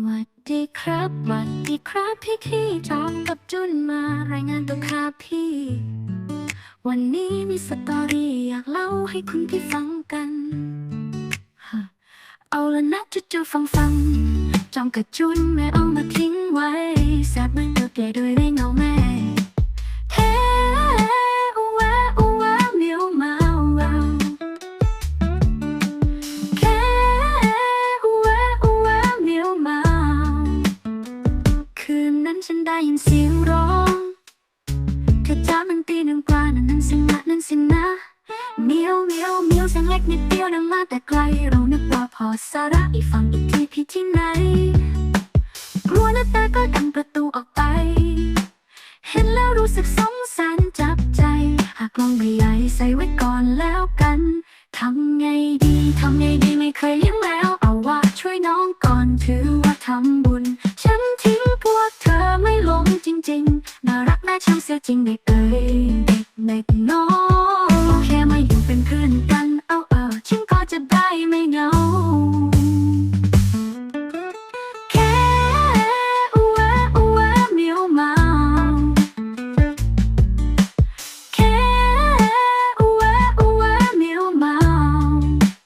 หวัดดีครับหวัดดีครับพี่ขี้จอมกับจุนมารายงานตัวครับพี่ วันนี้มีสตอรี่อยากเล่าให้คุณพี่ฟังกัน เอาละนะจะจะฟังฟังจอมกับจุนแม่เอามาทิ้งไว้แสบมันตัวแก่โดยได้เงา ฉันได้ยินเสียงร้องเธอจ้ามันตีหนึ่งกว่านั่นนั่นสินะนั่นสินะเมียวเมียวเมียวเสียงเล็กนิดเดียวดังมาแต่ไกล เรานึกว่าพอสาระอีกฝั่งอีกทีพี่ที่ไหนกลัวนะแต่ก็ดันประตูออกไป เห็นแล้วรู้สึกสงสารจับใจ หากลองไม่ใหญ่ใส่ไว้ก่อนแล้วกันทำไงดีทำไงดีไม่เคยเลี้ยงแล้ว เอาว่าช่วยน้องก่อนถือว่าทำบุญ อไม่ลงจริง